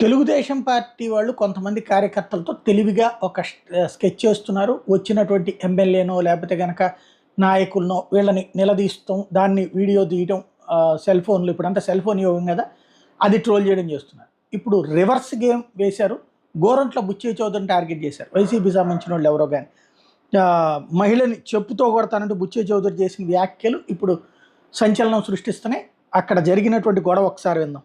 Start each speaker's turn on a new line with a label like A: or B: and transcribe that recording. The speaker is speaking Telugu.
A: తెలుగుదేశం పార్టీ వాళ్ళు కొంతమంది కార్యకర్తలతో తెలివిగా ఒక స్కెచ్ చేస్తున్నారు వచ్చినటువంటి ఎమ్మెల్యేనో లేకపోతే కనుక నాయకులనో వీళ్ళని నిలదీస్తాం. దాన్ని వీడియో తీయడం సెల్ ఫోన్లు ఇప్పుడంతా సెల్ ఫోన్ యోగం కదా అది ట్రోల్ చేయడం చేస్తున్నారు. ఇప్పుడు రివర్స్ గేమ్ వేశారు. గోరంట్ల బుచ్చే చౌదరిని టార్గెట్ చేశారు. వైసీపీ సంబంధించిన వాళ్ళు ఎవరో కానీ మహిళని చెప్పుతో కొడతానంటూ బుచ్చే చౌదరి చేసిన వ్యాఖ్యలు ఇప్పుడు సంచలనం సృష్టిస్తున్నాయి. అక్కడ జరిగినటువంటి గొడవ ఒకసారి విందాం.